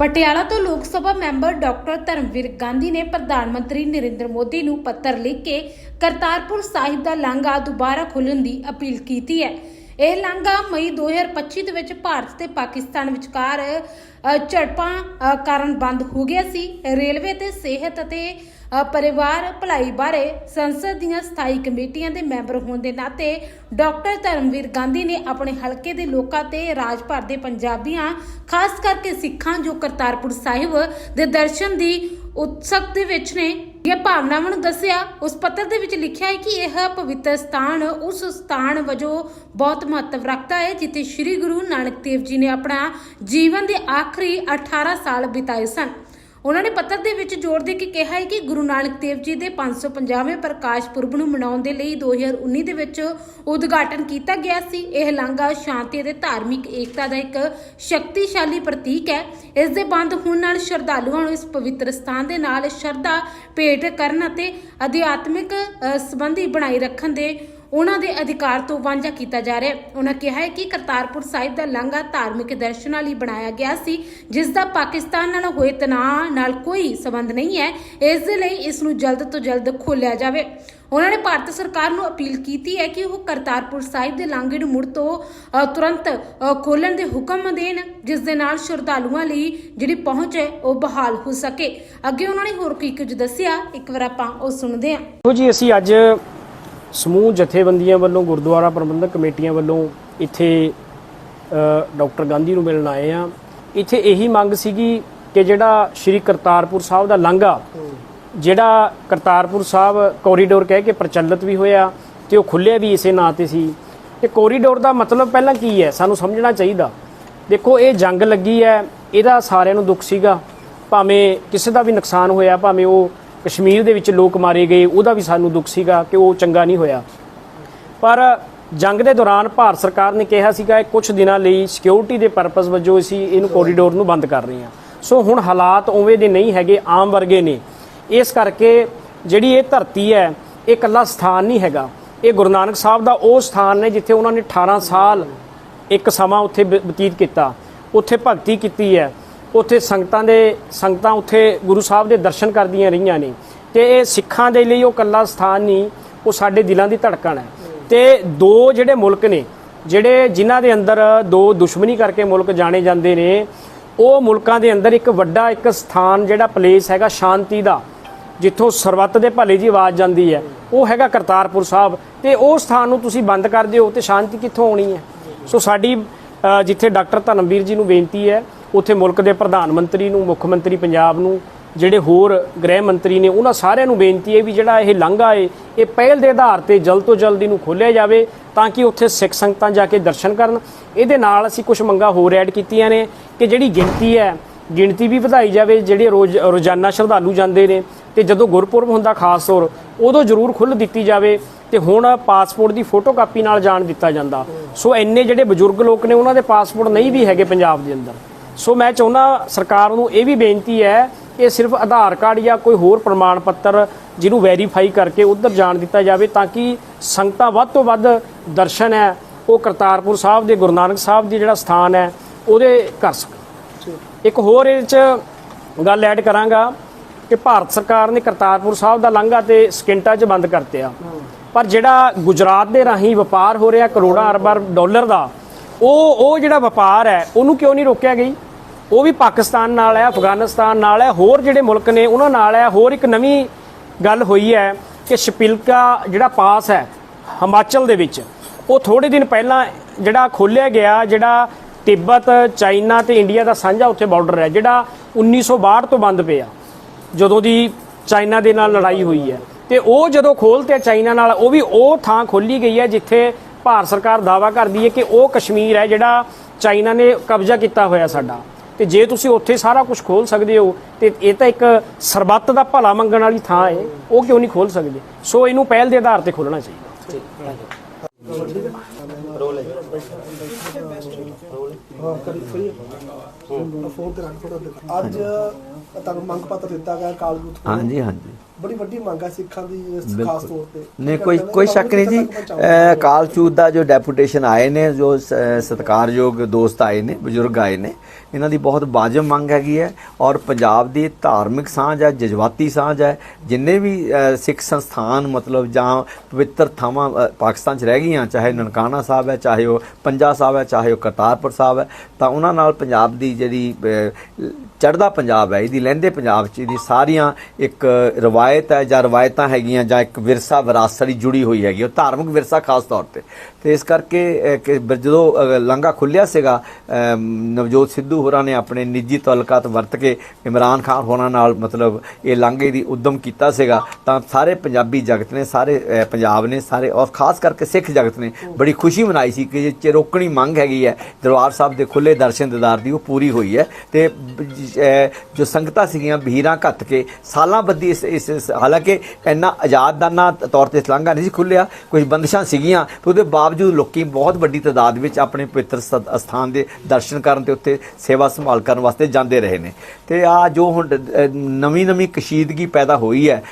ਪਟਿਆਲਾ ਤੋਂ Lok Sabha member doctor Dharamvir Gandhi ਨੇ ਪ੍ਰਧਾਨ ਮੰਤਰੀ ਨਰਿੰਦਰ ਮੋਦੀ ਨੂੰ ਪੱਤਰ ਲਿਖ ਕੇ ਕਰਤਾਰਪੁਰ ਸਾਹਿਬ ਦਾ ਲਾਂਘਾ ਦੁਬਾਰਾ ਖੋਲ੍ਹਣ ਦੀ ਅਪੀਲ ਕੀਤੀ ਹੈ। ਇਹ ਲਾਂਘਾ ਮਈ 2025 ਦੇ ਵਿੱਚ ਭਾਰਤ ਤੇ ਪਾਕਿਸਤਾਨ ਵਿਚਕਾਰ ਝੜਪਾਂ ਕਾਰਨ ਬੰਦ ਹੋ ਗਿਆ ਸੀ। ਰੇਲਵੇ ਤੇ ਸਿਹਤ ਅਤੇ ਪਰਿਵਾਰ ਭਲਾਈ ਬਾਰੇ ਸੰਸਦ ਦੀਆਂ ਸਥਾਈ ਕਮੇਟੀਆਂ ਦੇ ਮੈਂਬਰ ਹੋਣ ਦੇ ਨਾਤੇ ਡਾਕਟਰ ਧਰਮਵੀਰ ਗਾਂਧੀ ਨੇ ਆਪਣੇ ਹਲਕੇ ਦੇ ਲੋਕਾਂ ਤੇ ਰਾਜ ਭਰ ਦੇ ਪੰਜਾਬੀਆਂ, ਖਾਸ ਕਰਕੇ ਸਿੱਖਾਂ ਜੋ ਕਰਤਾਰਪੁਰ ਸਾਹਿਬ ਦੇ ਦਰਸ਼ਨ ਦੀ ਉਤਸਕ ਦੇ ਵਿੱਚ ਨੇ ਇਹ ਭਾਵਨਾਵਾਂ ਨੂੰ ਦੱਸਿਆ, ਉਸ ਪੱਤਰ ਦੇ ਵਿੱਚ ਲਿਖਿਆ ਹੈ ਕਿ ਇਹ ਪਵਿੱਤਰ ਸਥਾਨ, ਉਸ ਸਥਾਨ ਵਜੋਂ ਬਹੁਤ ਮਹੱਤਵ ਰੱਖਦਾ ਹੈ, ਜਿੱਥੇ ਸ੍ਰੀ ਗੁਰੂ ਨਾਨਕ ਦੇਵ ਜੀ ਨੇ ਆਪਣਾ ਜੀਵਨ ਦੇ ਆਖਰੀ 18 ਸਾਲ ਬਿਤਾਏ ਸਨ। ਉਹਨਾਂ ਨੇ ਪੱਤਰ ਦੇ ਵਿੱਚ ਜ਼ੋਰ ਦੇ ਕੇ ਕਿਹਾ ਹੈ ਕਿ ਗੁਰੂ ਨਾਨਕ ਦੇਵ ਜੀ ਦੇ 550ਵੇਂ ਪ੍ਰਕਾਸ਼ ਪੁਰਬ ਨੂੰ ਮਨਾਉਣ ਦੇ ਲਈ 2019 ਦੇ ਵਿੱਚ ਉਦਘਾਟਨ ਕੀਤਾ ਗਿਆ ਸੀ। ਇਹ ਲਾਂਘਾ ਸ਼ਾਂਤੀ ਅਤੇ ਧਾਰਮਿਕ ਏਕਤਾ ਦਾ ਇੱਕ ਸ਼ਕਤੀਸ਼ਾਲੀ ਪ੍ਰਤੀਕ ਹੈ। ਇਸ ਦੇ ਬੰਦ ਹੋਣ ਨਾਲ ਸ਼ਰਧਾਲੂਆਂ ਨੂੰ ਇਸ ਪਵਿੱਤਰ ਸਥਾਨ ਦੇ ਨਾਲ ਸ਼ਰਧਾ ਭੇਟ ਕਰਨ ਅਤੇ ਅਧਿਆਤਮਿਕ ਸੰਬੰਧੀ ਬਣਾਈ ਰੱਖਣ ਦੇ ਉਹਨਾਂ ਦੇ ਅਧਿਕਾਰ ਤੋਂ ਵਾਂਝਾ ਕੀਤਾ ਜਾ ਰਿਹਾ ਹੈ। ਉਹਨਾਂ ਕਿਹਾ ਹੈ ਕਿ ਕਰਤਾਰਪੁਰ ਸਾਹਿਬ ਦਾ ਲਾਂਘਾ ਧਾਰਮਿਕ ਦਰਸ਼ਨਾਂ ਲਈ ਬਣਾਇਆ ਗਿਆ ਸੀ, ਜਿਸ ਦਾ ਪਾਕਿਸਤਾਨ ਨਾਲ ਹੋਏ ਤਣਾਅ ਨਾਲ ਕੋਈ ਸੰਬੰਧ ਨਹੀਂ ਹੈ। ਇਸ ਦੇ ਲਈ ਇਸ ਨੂੰ ਜਲਦ ਤੋਂ ਜਲਦ ਖੋਲ੍ਹਿਆ ਜਾਵੇ। ਉਹਨਾਂ ਨੇ ਭਾਰਤ ਸਰਕਾਰ ਨੂੰ ਅਪੀਲ ਕੀਤੀ ਹੈ ਕਿ ਉਹ ਕਰਤਾਰਪੁਰ ਸਾਹਿਬ ਦੇ ਲਾਂਘੇ ਨੂੰ ਮੁੜ ਤੋਂ ਤੁਰੰਤ ਖੋਲਣ ਦੇ ਹੁਕਮ ਦੇਣ, ਜਿਸ ਦੇ ਨਾਲ ਸ਼ਰਧਾਲੂਆਂ ਲਈ ਜਿਹੜੀ ਪਹੁੰਚ ਹੈ, ਉਹ ਬਹਾਲ ਹੋ ਸਕੇ। ਅੱਗੇ ਉਹਨਾਂ ਨੇ ਹੋਰ ਕੀ ਕੁਝ ਦੱਸਿਆ? ਇੱਕ ਵਾਰ ਆਪਾਂ ਉਹ ਸੁਣਦੇ ਹਾਂ। ਜੀ, ਅਸੀਂ ਅੱਜ ਸਮੂਹ ਜਥੇਬੰਦੀਆਂ ਵੱਲੋਂ ਗੁਰਦੁਆਰਾ ਪ੍ਰਬੰਧਕ ਕਮੇਟੀਆਂ ਵੱਲੋਂ ਇੱਥੇ ਡਾਕਟਰ ਗਾਂਧੀ ਨੂੰ ਮਿਲਣ ਆਏ ਆ ਇੱਥੇ ਇਹੀ ਮੰਗ ਸੀਗੀ ਕਿ ਜਿਹੜਾ ਸ਼੍ਰੀ ਕਰਤਾਰਪੁਰ ਸਾਹਿਬ ਦਾ ਲਾਂਘਾ, ਜਿਹੜਾ ਕਰਤਾਰਪੁਰ ਸਾਹਿਬ ਕੋਰੀਡੋਰ ਕਹਿ ਕੇ ਪ੍ਰਚਲਿਤ ਵੀ ਹੋਇਆ ਤੇ ਉਹ ਖੁੱਲਿਆ ਵੀ ਇਸੇ ਨਾਂ ਤੇ ਸੀ। ਤੇ ਕੋਰੀਡੋਰ ਦਾ ਮਤਲਬ ਪਹਿਲਾਂ ਕੀ ਹੈ? ਸਾਨੂੰ ਸਮਝਣਾ ਚਾਹੀਦਾ। ਦੇਖੋ, ਇਹ ਜੰਗ ਲੱਗੀ ਹੈ, ਇਹਦਾ ਸਾਰਿਆਂ ਨੂੰ ਦੁੱਖ ਸੀਗਾ। ਭਾਵੇਂ ਕਿਸੇ ਦਾ ਵੀ ਨੁਕਸਾਨ ਹੋਇਆ, ਭਾਵੇਂ ਉਹ ਕਸ਼ਮੀਰ ਦੇ ਵਿੱਚ ਲੋਕ ਮਾਰੇ ਗਏ ਉਹਦਾ ਵੀ ਸਾਨੂੰ ਦੁੱਖ ਸੀਗਾ ਕਿ ਉਹ ਚੰਗਾ ਨਹੀਂ ਹੋਇਆ। ਪਰ ਜੰਗ ਦੇ ਦੌਰਾਨ ਭਾਰਤ ਸਰਕਾਰ ਨੇ ਕਿਹਾ ਸੀਗਾ ਇਹ ਕੁਝ ਦਿਨਾਂ ਲਈ ਸਿਕਿਉਰਿਟੀ ਦੇ ਪਰਪਸ ਵਜੋਂ ਅਸੀਂ ਇਹਨੂੰ ਕੋਰੀਡੋਰ ਨੂੰ ਬੰਦ ਕਰ ਰਹੇ ਹਾਂ। ਸੋ ਹੁਣ ਹਾਲਾਤ ਉਵੇਂ ਦੇ ਨਹੀਂ ਹੈਗੇ ਆਮ ਵਰਗੇ ਨੇ। ਇਸ ਕਰਕੇ ਜਿਹੜੀ ਇਹ ਧਰਤੀ ਹੈ ਇਹ ਇਕੱਲਾ ਸਥਾਨ ਨਹੀਂ ਹੈਗਾ। ਇਹ ਗੁਰੂ ਨਾਨਕ ਸਾਹਿਬ ਦਾ ਉਹ ਸਥਾਨ ਨੇ ਜਿੱਥੇ ਉਹਨਾਂ ਨੇ 18 ਸਾਲ ਇੱਕ ਸਮਾਂ ਉੱਥੇ ਬਤੀਤ ਕੀਤਾ। ਉੱਥੇ ਭਗਤੀ ਕੀਤੀ ਹੈ। ਉੱਥੇ ਸੰਗਤਾਂ ਦੇ, ਸੰਗਤਾਂ ਉੱਥੇ ਗੁਰੂ ਸਾਹਿਬ ਦੇ ਦਰਸ਼ਨ ਕਰਦੀਆਂ ਰਹੀਆਂ ਨੇ। ਤੇ ਇਹ ਸਿੱਖਾਂ ਦੇ ਲਈ ਉਹ ਕੱਲਾ ਸਥਾਨ ਨਹੀਂ, ਉਹ ਸਾਡੇ ਦਿਲਾਂ ਦੀ ਧੜਕਣ ਹੈ। ਤੇ ਦੋ ਜਿਹੜੇ ਮੁਲਕ ਨੇ, ਜਿਹੜੇ ਜਿਨ੍ਹਾਂ ਦੇ ਅੰਦਰ ਦੋ ਦੁਸ਼ਮਣੀ ਕਰਕੇ ਮੁਲਕ ਜਾਣੇ ਜਾਂਦੇ ਨੇ, ਉਹ ਮੁਲਕਾਂ ਦੇ ਅੰਦਰ ਇੱਕ ਵੱਡਾ ਇੱਕ ਸਥਾਨ ਜਿਹੜਾ ਪਲੇਸ ਹੈਗਾ ਸ਼ਾਂਤੀ ਦਾ, ਜਿੱਥੋਂ ਸਰਬੱਤ ਦੇ ਭਲੇ ਦੀ ਆਵਾਜ਼ ਜਾਂਦੀ ਹੈ। ਉਹ ਹੈਗਾ ਕਰਤਾਰਪੁਰ ਸਾਹਿਬ। ਤੇ ਉਹ ਸਥਾਨ ਨੂੰ ਤੁਸੀਂ ਬੰਦ ਕਰ ਦਿਓ, ਤੇ ਸ਼ਾਂਤੀ ਕਿੱਥੋਂ ਆਉਣੀ ਹੈ? ਸੋ ਸਾਡੀ ਜਿੱਥੇ ਡਾਕਟਰ ਧਰਮਵੀਰ ਜੀ ਨੂੰ ਬੇਨਤੀ ਹੈ ਉੱਥੇ ਮੁਲਕ ਦੇ ਪ੍ਰਧਾਨ ਮੰਤਰੀ ਨੂੰ, ਮੁੱਖ ਮੰਤਰੀ ਪੰਜਾਬ ਨੂੰ, ਜਿਹੜੇ ਹੋਰ ਗ੍ਰਹਿ ਮੰਤਰੀ ਨੇ, ਉਹਨਾਂ ਸਾਰਿਆਂ ਨੂੰ ਬੇਨਤੀ ਹੈ ਵੀ ਜਿਹੜਾ ਇਹ ਲਾਂਘਾ ਹੈ, ਇਹ ਪਹਿਲ ਦੇ ਆਧਾਰ ਤੇ ਜਲਦ ਤੋਂ ਜਲਦ ਇਹਨੂੰ ਖੋਲ੍ਹਿਆ ਜਾਵੇ ਤਾਂ ਕਿ ਉੱਥੇ ਸਿੱਖ ਸੰਗਤਾਂ ਜਾ ਕੇ ਦਰਸ਼ਨ ਕਰਨ। ਇਹਦੇ ਨਾਲ ਅਸੀਂ ਕੁਝ ਮੰਗਾਂ ਹੋਰ ਐਡ ਕੀਤੀਆਂ ਨੇ ਕਿ ਜਿਹੜੀ ਗਿਣਤੀ ਹੈ, ਗਿਣਤੀ ਵੀ ਵਧਾਈ ਜਾਵੇ, ਜਿਹੜੇ ਰੋਜ਼, ਰੋਜ਼ਾਨਾ ਸ਼ਰਧਾਲੂ ਜਾਂਦੇ ਨੇ ਤੇ ਜਦੋਂ ਗੁਰਪੁਰਬ ਹੁੰਦਾ ਖਾਸ ਤੌਰ, ਉਦੋਂ ਜ਼ਰੂਰ ਖੁੱਲ੍ਹ ਦਿੱਤੀ ਜਾਵੇ ਤੇ ਹੁਣ ਪਾਸਪੋਰਟ ਦੀ ਫੋਟੋ ਕਾਪੀ ਨਾਲ ਜਾਣ ਦਿੱਤਾ ਜਾਂਦਾ। ਸੋ ਇੰਨੇ ਜਿਹੜੇ ਬਜ਼ੁਰਗ ਲੋਕ ਨੇ, ਉਹਨਾਂ ਦੇ ਪਾਸਪੋਰਟ ਨਹੀਂ ਵੀ ਹੈਗੇ ਪੰਜਾਬ ਦੇ ਅੰਦਰ। ਸੋ ਮੈਂ ਚਾਹੁੰਦਾ ਸਰਕਾਰ ਨੂੰ ਇਹ ਵੀ ਬੇਨਤੀ ਹੈ ਕਿ ਸਿਰਫ ਆਧਾਰ ਕਾਰਡ ਜਾਂ ਕੋਈ ਹੋਰ ਪ੍ਰਮਾਣ ਪੱਤਰ ਜਿਹਨੂੰ ਵੈਰੀਫਾਈ ਕਰਕੇ ਉੱਧਰ ਜਾਣ ਦਿੱਤਾ ਜਾਵੇ ਤਾਂ ਕਿ ਸੰਗਤਾਂ ਵੱਧ ਤੋਂ ਵੱਧ ਦਰਸ਼ਨ ਹੈ, ਉਹ ਕਰਤਾਰਪੁਰ ਸਾਹਿਬ ਦੇ, ਗੁਰੂ ਨਾਨਕ ਸਾਹਿਬ ਦੀ ਜਿਹੜਾ ਸਥਾਨ ਹੈ, ਉਹਦੇ ਕਰ ਸਕਣ। ਇੱਕ ਹੋਰ ਇਹ ਚ ਗੱਲ ਐਡ ਕਰਾਂਗਾ ਕਿ ਭਾਰਤ ਸਰਕਾਰ ਨੇ ਕਰਤਾਰਪੁਰ ਸਾਹਿਬ ਦਾ ਲਾਂਘਾ ਤੇ ਸਕਿੰਟਾਂ 'ਚ ਬੰਦ ਕਰਤਿਆ। ਪਰ ਜਿਹੜਾ ਗੁਜਰਾਤ ਦੇ ਰਾਹੀਂ ਵਪਾਰ ਹੋ ਰਿਹਾ ਕਰੋੜਾਂ ਅਰਬਾਂ ਡਾਲਰ ਦਾ, ਉਹ ਉਹ ਜਿਹੜਾ ਵਪਾਰ ਹੈ, ਉਹਨੂੰ ਕਿਉਂ ਨਹੀਂ ਰੋਕਿਆ ਗਈ? ਉਹ ਵੀ ਪਾਕਿਸਤਾਨ ਨਾਲ ਹੈ, ਅਫਗਾਨਿਸਤਾਨ ਨਾਲ ਹੈ, ਹੋਰ ਜਿਹੜੇ ਮੁਲਕ ਨੇ ਉਹਨਾਂ ਨਾਲ ਹੈ। ਹੋਰ ਇੱਕ ਨਵੀਂ ਗੱਲ ਹੋਈ ਹੈ ਕਿ ਸ਼ਪਿਲਕਾ ਜਿਹੜਾ ਪਾਸ ਹੈ ਹਿਮਾਚਲ ਦੇ ਵਿੱਚ, ਉਹ ਥੋੜੇ ਦਿਨ ਪਹਿਲਾਂ ਜਿਹੜਾ ਖੋਲਿਆ ਗਿਆ, ਜਿਹੜਾ ਤਿੱਬਤ, ਚਾਈਨਾ ਤੇ ਇੰਡੀਆ ਦਾ ਸਾਂਝਾ ਉੱਥੇ ਬਾਰਡਰ ਹੈ, ਜਿਹੜਾ 1962 ਤੋਂ ਬੰਦ ਪਿਆ, ਜਦੋਂ ਦੀ ਚਾਈਨਾ ਦੇ ਨਾਲ ਲੜਾਈ ਹੋਈ ਹੈ। ਤੇ ਉਹ ਜਦੋਂ ਖੋਲਤੇ ਚਾਈਨਾ ਨਾਲ, ਉਹ ਵੀ ਉਹ ਥਾਂ ਖੋਲੀ ਗਈ ਹੈ ਜਿੱਥੇ ਭਾਰਤ ਸਰਕਾਰ ਦਾਵਾ ਕਰਦੀ ਹੈ ਕਿ ਉਹ ਕਸ਼ਮੀਰ ਹੈ ਜਿਹੜਾ ਚਾਈਨਾ ਨੇ ਕਬਜ਼ਾ ਕੀਤਾ ਹੋਇਆ ਸਾਡਾ। ਤੇ ਜੇ ਤੁਸੀਂ ਉੱਥੇ ਸਾਰਾ ਕੁਝ ਖੋਲ ਸਕਦੇ ਹੋ ਤੇ ਇਹ ਤਾਂ ਇੱਕ ਸਰਬੱਤ ਦਾ ਭਲਾ ਮੰਗਣ ਵਾਲੀ ਥਾਂ ਹੈ। ਉਹ ਕਿਉਂ ਨਹੀਂ ਖੋਲ ਸਕਦੇ? ਸੋ ਇਹਨੂੰ ਪਹਿਲ ਦੇ ਆਧਾਰ ਤੇ ਖੋਲਣਾ ਚਾਹੀਦਾ। ਰੋਲ ਹੈ ਰੋਲ ਫੋਨ ਤੇ ਰੱਖ ਥੋੜਾ ਅੱਜ ਤੁਹਾਨੂੰ ਮੰਗ ਪੱਤਰ ਦਿੱਤਾ ਗਿਆ ਕਾਲ ਬੂਥ ਕੋਲੋਂ। ਹਾਂਜੀ ਹਾਂਜੀ। ਬੜੀ ਵੱਡੀ ਮੰਗ ਹੈ ਸਿੱਖਾਂ ਦੀ ਖਾਸ। ਤੌਰ ਤੇ। ਨਹੀਂ ਕੋਈ ਕੋਈ ਸ਼ੱਕ ਨਹੀਂ ਜੀ। ਕਾਲਚੂਤ ਦਾ ਜੋ ਡੈਪੂਟੇਸ਼ਨ ਆਏ ਨੇ ਜੋ ਸਤਿਕਾਰਯੋਗ ਦੋਸਤ ਆਏ ਨੇ ਬਜ਼ੁਰਗ ਆਏ ਨੇ ਇਹਨਾਂ ਦੀ ਬਹੁਤ ਵਾਜਬ ਮੰਗ ਹੈਗੀ ਹੈ। ਔਰ ਪੰਜਾਬ ਦੀ ਧਾਰਮਿਕ ਸਾਂਝ ਹੈ ਜਜ਼ਬਾਤੀ ਸਾਂਝ ਹੈ। ਜਿੰਨੇ ਵੀ ਸਿੱਖ ਸੰਸਥਾਨ ਮਤਲਬ ਜਾਂ ਪਵਿੱਤਰ ਥਾਵਾਂ ਪਾਕਿਸਤਾਨ 'ਚ ਰਹਿ ਗਈਆਂ ਚਾਹੇ ਨਨਕਾਣਾ ਸਾਹਿਬ ਹੈ ਚਾਹੇ ਉਹ ਪੰਜਾ ਸਾਹਿਬ ਹੈ ਚਾਹੇ ਉਹ ਕਰਤਾਰਪੁਰ ਸਾਹਿਬ ਹੈ ਤਾਂ ਉਹਨਾਂ ਨਾਲ ਪੰਜਾਬ ਦੀ ਜਿਹੜੀ ਚੜਦਾ ਪੰਜਾਬ ਹੈ ਇਹਦੀ ਲਹਿੰਦੇ ਪੰਜਾਬ 'ਚ ਇਹਦੀ ਸਾਰੀਆਂ ਇੱਕ ਰਵਾਇਤ ਹੈ ਜਾਂ ਰਵਾਇਤਾਂ ਹੈਗੀਆਂ ਜਾਂ ਇੱਕ ਵਿਰਸਾ ਵਿਰਾਸਤ ਦੀ ਜੁੜੀ ਹੋਈ ਹੈਗੀ ਉਹ ਧਾਰਮਿਕ ਵਿਰਸਾ ਖਾਸ ਤੌਰ ਤੇ। ਤੇ ਇਸ ਕਰਕੇ ਜਦੋਂ ਅਹ, ਲਾਂਘਾ ਖੁੱਲਿਆ ਸੀਗਾ ਨਵਜੋਤ ਸਿੱਧੂ ਹੋਰਾਂ ਨੇ ਆਪਣੇ ਨਿੱਜੀ ਤਾਲੁਕਾਤ ਵਰਤ ਕੇ ਇਮਰਾਨ ਖਾਨ ਹੋਰਾਂ ਨਾਲ ਮਤਲਬ ਇਹ ਲਾਂਘੇ ਦੀ ਉਦਮ ਕੀਤਾ ਸੀਗਾ ਤਾਂ ਸਾਰੇ ਪੰਜਾਬੀ ਜਗਤ ਨੇ ਸਾਰੇ ਪੰਜਾਬ ਨੇ ਸਾਰੇ ਔਰ ਖਾਸ ਕਰਕੇ ਸਿੱਖ ਜਗਤ ਨੇ ਬੜੀ ਖੁਸ਼ੀ ਮਨਾਈ ਸੀ ਕਿ ਜੇ ਚਿਰੋਕਣੀ ਮੰਗ ਹੈਗੀ ਹੈ ਦਰਬਾਰ ਸਾਹਿਬ ਦੇ ਖੁੱਲੇ ਦਰਸ਼ਨ ਦਿਦਾਰ ਦੀ ਉਹ ਪੂਰੀ ਹੋਈ ਹੈ। ਤੇ ਜੋ ਸੰਗਤਾਂ ਸੀਗੀਆਂ ਭੀੜਾਂ ਘੱਟ ਕੇ ਸਾਲਾਂ ਬੱਧੀ ਇਸ ਇਸ- ਹਾਲਾਂਕਿ ਇੰਨਾ ਆਜ਼ਾਦਾਨਾ ਤੌਰ ਤੇ ਇਸ ਲਾਂਘਾ ਨਹੀਂ ਸੀ ਖੁੱਲਿਆ, ਕੁਝ ਬੰਦਸ਼ਾਂ ਸੀਗੀਆਂ, ਪਰ ਉਹਦੇ ਬਾਵਜੂਦ ਲੋਕੀ ਬਹੁਤ ਵੱਡੀ ਤਾਦਾਦ ਵਿੱਚ ਆਪਣੇ ਪਵਿੱਤਰ ਸਥਾਨ ਦੇ ਦਰਸ਼ਨ ਕਰਨ ਤੇ ਉੱਥੇ ਸੇਵਾ ਸੰਭਾਲ ਕਰਨ ਵਾਸਤੇ ਜਾਂਦੇ ਰਹੇ ਨੇ। ਤੇ ਆ ਜੋ ਹੁਣ ਨਵੀਂ ਨਵੀਂ ਕਸ਼ੀਦਗੀ ਪੈਦਾ ਹੋਈ ਹੈ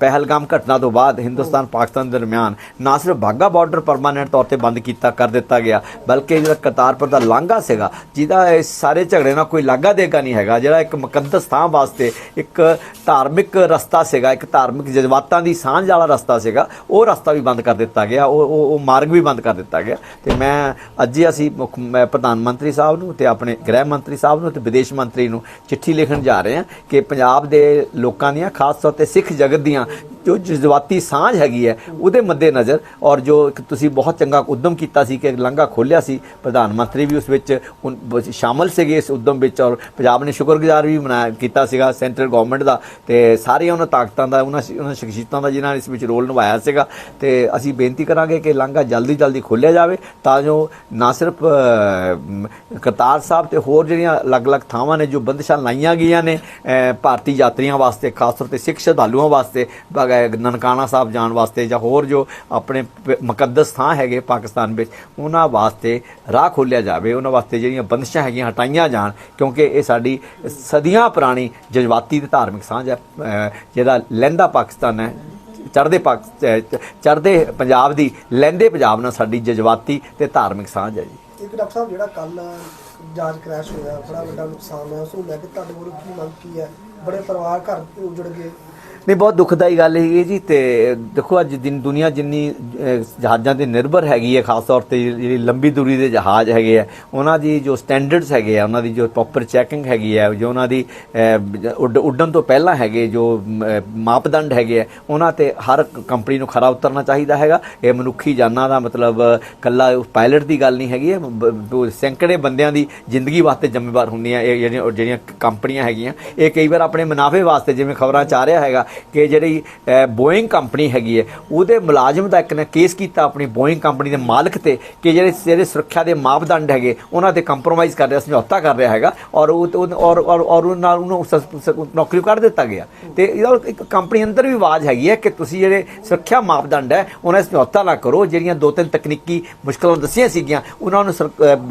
ਪਹਿਲਗਾਮ ਘਟਨਾ ਤੋਂ ਬਾਅਦ ਹਿੰਦੁਸਤਾਨ ਪਾਕਿਸਤਾਨ ਦਰਮਿਆਨ ਨਾ ਸਿਰਫ ਬਾਗਾ ਬਾਰਡਰ ਪਰਮਾਨੈਂਟ ਤੌਰ ਤੇ ਬੰਦ ਕੀਤਾ ਕਰ ਦਿੱਤਾ ਗਿਆ, ਬਲਕਿ ਜਿਹੜਾ ਕਰਤਾਰਪੁਰ ਦਾ ਲਾਂਘਾ ਸੀਗਾ, ਜਿਹਦਾ ਇਸ ਸਾਰੇ ਝਗੜੇ ਨਾਲ ਕੋਈ ਲਾਗਾ ਦੇਗਾ ਨਹੀਂ ਹੈਗਾ, ਜਿਹੜਾ ਇੱਕ ਮੁਕੱਦਸ ਥਾਂ ਵਾਸਤੇ ਇੱਕ ਧਾਰਮਿਕ ਰਸਤਾ ਸੀਗਾ ਇੱਕ ਧਾਰਮਿਕ ਜਜ਼ਬਾਤਾਂ ਦੀ ਸਾਂਝ ਵਾਲਾ ਰਸਤਾ ਸੀਗਾ, ਉਹ ਰਸਤਾ ਵੀ ਬੰਦ ਕਰ ਦਿੱਤਾ ਗਿਆ ਉਹ ਉਹ ਮਾਰਗ ਵੀ ਬੰਦ ਕਰ ਦਿੱਤਾ ਗਿਆ। ਤੇ ਮੈਂ, ਅੱਜ ਹੀ ਅਸੀਂ ਮੁੱਖ, ਮੈਂ ਪ੍ਰਧਾਨ ਮੰਤਰੀ ਸਾਹਿਬ ਨੂੰ ਤੇ ਆਪਣੇ ਗ੍ਰਹਿ ਮੰਤਰੀ ਸਾਹਿਬ ਨੂੰ ਤੇ ਵਿਦੇਸ਼ ਮੰਤਰੀ ਨੂੰ ਚਿੱਠੀ ਲਿਖਣ ਜਾ ਰਹੇ ਹਾਂ ਕਿ ਪੰਜਾਬ ਦੇ ਲੋਕਾਂ ਦੀਆਂ, ਖਾਸ ਤੌਰ ਤੇ ਸਿੱਖ ਜਗਤ ਦੀਆਂ ਜੋ ਜਜ਼ਬਾਤੀ ਸਾਂਝ ਹੈਗੀ ਹੈ, ਉਹਦੇ ਮੱਦੇ ਨਜ਼ਰ ਔਰ ਜੋ ਇੱਕ ਤੁਸੀਂ ਬਹੁਤ ਚੰਗਾ ਉਦਮ ਕੀਤਾ ਸੀ ਕਿ ਲੰਗਾ ਖੋਲਿਆ ਸੀ, ਪ੍ਰਧਾਨ ਮੰਤਰੀ ਵੀ ਉਸ ਵਿੱਚ ਉਨ- ਸ਼ਾਮਲ ਸੀਗੇ ਇਸ ਉਦਮ ਵਿੱਚ ਔਰ ਪੰਜਾਬ ਨੇ ਸ਼ੁਕਰਗੁਜ਼ਾਰ ਵੀ ਮਨਾਇਆ ਕੀਤਾ ਸੀਗਾ ਸੈਂਟਰਲ ਗਵਰਨਮੈਂਟ ਦਾ ਤੇ ਸਾਰੀਆਂ ਉਹਨਾਂ ਤਾਕਤਾਂ ਦਾ, ਉਹਨਾਂ ਉਹਨਾਂ ਸ਼ਖਸੀਅਤਾਂ ਦਾ ਜਿਨ੍ਹਾਂ ਨੇ ਇਸ ਵਿੱਚ ਰੋਲ ਨਿਭਾਇਆ ਸੀਗਾ ਤੇ ਅਸੀਂ ਬੇਨਤੀ ਕਰਾਂਗੇ ਕਿ ਲਾਂਘਾ ਜਲਦੀ ਜਲਦੀ ਖੋਲਿਆ ਜਾਵੇ ਤਾਂ ਜੋ ਨਾ ਸਿਰਫ ਕਰਤਾਰ ਸਾਹਿਬ ਤੇ ਹੋਰ ਜਿਹੜੀਆਂ ਅਲੱਗ-ਅਲੱਗ ਥਾਵਾਂ ਨੇ ਜੋ ਬੰਦਸ਼ਾਂ ਲਾਈਆਂ ਗਈਆਂ ਨੇ ਭਾਰਤੀ ਯਾਤਰੀਆਂ ਵਾਸਤੇ, ਖਾਸ ਤੌਰ ਤੇ ਸਿੱਖ ਸ਼ਰਧਾਲੂਆਂ ਵਾਸਤੇ, ਬਗ- ਨਨਕਾਣਾ ਸਾਹਿਬ ਜਾਣ ਵਾਸਤੇ ਜਾਂ ਹੋਰ ਜੋ ਆਪਣੇ ਮੁਕੱਦਸ ਥਾਂ ਹੈਗੇ ਪਾਕਿਸਤਾਨ ਵਿੱਚ, ਉਹਨਾਂ ਵਾਸਤੇ ਰਾਹ ਖੋਲਿਆ ਜਾਵੇ, ਉਹਨਾਂ ਵਾਸਤੇ ਜਿਹੜੀਆਂ ਬੰਦਸ਼ਾਂ ਹੈਗੀਆਂ ਹਟਾਈਆਂ ਜਾਣ, ਕਿਉਂਕਿ ਇਹ ਸਾਡੀ ਸਦੀਆਂ ਪੁਰਾਣੀ ਜਜ਼ਬਾਤੀ ਤੇ ਧਾਰਮਿਕ ਸਾਂਝ ਹੈ ਜਿਹੜਾ ਲਹਿੰਦਾ ਪਾਕਿਸਤਾਨ ਹੈ, ਚੜ੍ਹਦੇ ਪਾਕ ਚੜ੍ਹਦੇ ਪੰਜਾਬ ਦੀ ਲਹਿੰਦੇ ਪੰਜਾਬ ਨਾਲ ਸਾਡੀ ਜਜ਼ਬਾਤੀ ਤੇ ਧਾਰਮਿਕ ਸਾਂਝ ਹੈ ਜੀ। ਇੱਕ ਡਾਕਟਰ ਸਾਹਿਬ, ਜਿਹੜਾ ਕੱਲ ਜਹਾਜ਼ ਕ੍ਰੈਸ਼ ਹੋਇਆ, ਬੜਾ ਵੱਡਾ ਨੁਕਸਾਨ ਹੈ ਉਸ ਨੂੰ ਲੈ ਕੇ ਤੁਹਾਡੇ ਕੋਲ ਕੀ ਮੰਗ ਕੀ ਹੈ? ਬੜੇ ਪਰਿਵਾਰ ਘਰ ਉਜੜ ਗਏ। ਨਹੀਂ ਬਹੁਤ ਦੁਖਦਾਈ ਗੱਲ ਹੈਗੀ ਜੀ ਤੇ ਦੇਖੋ ਅੱਜ ਦਿਨ ਦੁਨੀਆ ਜਿੰਨੀ ਜਹਾਜ਼ਾਂ ਤੇ ਨਿਰਭਰ ਹੈਗੀ ਹੈ ਖਾਸ ਤੌਰ ਤੇ ਜਿਹੜੀ ਲੰਬੀ ਦੂਰੀ ਦੇ ਜਹਾਜ਼ ਹੈਗੇ ਆ ਉਹਨਾਂ ਦੀ ਜੋ ਸਟੈਂਡਰਡਸ ਹੈਗੇ ਆ ਉਹਨਾਂ ਦੀ ਜੋ ਪ੍ਰੋਪਰ ਚੈਕਿੰਗ ਹੈਗੀ ਹੈ ਜੋ ਉਹਨਾਂ ਦੀ ਅਹ, ਉੱਡਣ ਤੋਂ ਪਹਿਲਾਂ ਹੈਗੇ ਜੋ ਮਾਪਦੰਡ ਹੈਗੇ ਆ ਉਹਨਾਂ ਤੇ ਹਰ ਕੰਪਨੀ ਨੂੰ ਖਰਾ ਉਤਰਨਾ ਚਾਹੀਦਾ ਹੈਗਾ। ਇਹ ਮਨੁੱਖੀ ਜਾਨਾਂ ਦਾ ਮਤਲਬ ਕੱਲਾ ਪਾਇਲਟ ਦੀ ਗੱਲ ਨਹੀਂ ਹੈਗੀ ਹੈ ਸੈਂਕੜੇ ਬੰਦਿਆਂ ਦੀ ਜ਼ਿੰਦਗੀ ਵਾਸਤੇ ਜ਼ਿੰਮੇਵਾਰ ਹੁੰਦੀਆਂ ਇਹ ਜਿਹੜੀਆਂ ਕੰਪਨੀਆਂ ਹੈਗੀਆਂ। ਇਹ ਕਈ ਵਾਰ ਆਪਣੇ ਮੁਨਾਫੇ ਵਾਸਤੇ ਜਿਵੇਂ ਖਬਰਾਂ ਚ ਆ ਰਿਹਾ ਹੈਗਾ ਕਿ ਜਿਹੜੀ ਬੋਇੰਗ ਕੰਪਨੀ ਹੈਗੀ ਹੈ ਉਹਦੇ ਮੁਲਾਜ਼ਮ ਦਾ ਇੱਕ ਨੇ ਕੇਸ ਕੀਤਾ ਆਪਣੀ ਬੋਇੰਗ ਕੰਪਨੀ ਦੇ ਮਾਲਕ ਤੇ ਕਿ ਜਿਹੜੇ ਜਿਹੜੇ ਸੁਰੱਖਿਆ ਦੇ ਮਾਪਦੰਡ ਹੈਗੇ ਉਹਨਾਂ ਤੇ ਕੰਪਰੋਮਾਈਜ਼ ਕਰ ਰਿਹਾ ਸਮਝੌਤਾ ਕਰ ਰਿਹਾ ਹੈਗਾ ਔਰ ਉਹ ਔਰ ਔਰ ਔਰ ਉਹ ਨਾਲ ਉਹਨੂੰ ਨੌਕਰੀ ਕੱਢ ਦਿੱਤਾ ਗਿਆ। ਤੇ ਇਹਦਾ ਇੱਕ ਕੰਪਨੀ ਅੰਦਰ ਵੀ ਆਵਾਜ਼ ਹੈਗੀ ਹੈ ਕਿ ਤੁਸੀਂ ਜਿਹੜੇ ਸੁਰੱਖਿਆ ਮਾਪਦੰਡ ਹੈ ਉਹਨਾਂ ਸਮਝੌਤਾ ਨਾ ਕਰੋ। ਜਿਹੜੀਆਂ ਦੋ ਤਿੰਨ ਤਕਨੀਕੀ ਮੁਸ਼ਕਲਾਂ ਦੱਸੀਆਂ ਸੀਗੀਆਂ ਉਹਨਾਂ ਨੂੰ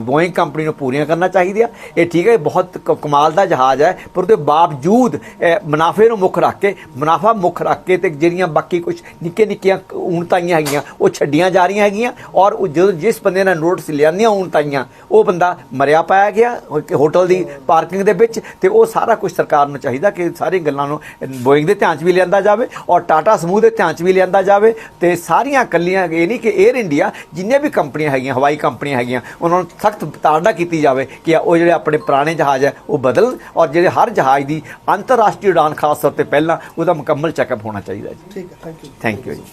ਬੋਇੰਗ ਕੰਪਨੀ ਨੂੰ ਪੂਰੀਆਂ ਕਰਨਾ ਚਾਹੀਦੀਆਂ ਇਹ ਠੀਕ ਹੈ ਬਹੁਤ ਕ- ਕਮਾਲ ਦਾ ਜਹਾਜ਼ ਹੈ ਪਰ ਉਹਦੇ ਬਾਵਜੂਦ ਅਹ, ਮੁਨਾਫੇ ਨੂੰ ਮੁੱਖ ਰੱਖ ਕੇ ਮੁਨਾਫਾ ਮੁੱਖ ਰੱਖ ਕੇ ਤੇ ਜਿਹੜੀਆਂ ਬਾਕੀ ਕੁਝ ਨਿੱਕੇ ਨਿੱਕੀਆਂ ਊਣਤਾਈਆਂ ਹੈਗੀਆਂ, ਉਹ ਛੱਡੀਆਂ ਜਾ ਰਹੀਆਂ ਹੈਗੀਆਂ ਔਰ ਉਹ ਜਦੋਂ ਜਿਸ ਬੰਦੇ ਨਾਲ ਨੋਟਿਸ ਲਿਆਂਦੀਆਂ ਊਣਤਾਈਆਂ, ਉਹ ਬੰਦਾ ਮਰਿਆ ਪਾਇਆ ਗਿਆ ਹੋਟਲ ਦੀ ਪਾਰਕਿੰਗ ਦੇ ਵਿੱਚ ਤੇ ਉਹ ਸਾਰਾ ਕੁਝ ਸਰਕਾਰ ਨੂੰ ਚਾਹੀਦਾ ਕਿ ਸਾਰੀ ਗੱਲਾਂ ਨੂੰ ਬੋਇੰਗ ਦੇ ਧਿਆਨ 'ਚ ਵੀ ਲਿਆਂਦਾ ਜਾਵੇ ਔਰ ਟਾਟਾ ਸਮੂਹ ਦੇ ਧਿਆਨ 'ਚ ਵੀ ਲਿਆਂਦਾ ਜਾਵੇ ਤੇ ਸਾਰੀਆਂ ਕੱਲੀਆਂ ਇਹ ਨਹੀਂ ਕਿ 에ਅਰ ਇੰਡੀਆ ਜਿੰਨੀਆਂ ਵੀ ਕੰਪਨੀਆਂ ਹੈਗੀਆਂ ਹਵਾਈ ਕੰਪਨੀਆਂ ਹੈਗੀਆਂ, ਉਹਨਾਂ ਨੂੰ ਸਖਤ ਤਾੜਨਾ ਕੀਤੀ ਜਾਵੇ ਕਿ ਉਹ ਜਿਹੜੇ ਆਪਣੇ ਪੁਰਾਣੇ ਜਹਾਜ਼ ਹੈ, ਉਹ ਬਦਲਣ ਔਰ ਜਿਹੜੇ ਹਰ ਜਹਾਜ਼ ਦੀ ਅੰਤਰਰਾਸ਼ਟਰੀ ਉਡਾਨ ਖਾਸ ਤੌਰ ਤੇ ਪਹਿਲਾਂ ਉਹਦਾ ਮੁਕੰਮਲ ਚੈੱਕਅਪ ਹੋਣਾ ਚਾਹੀਦਾ ਜੀ। ਠੀਕ ਹੈ ਥੈਂਕ ਯੂ ਥੈਂਕ ਯੂ ਜੀ।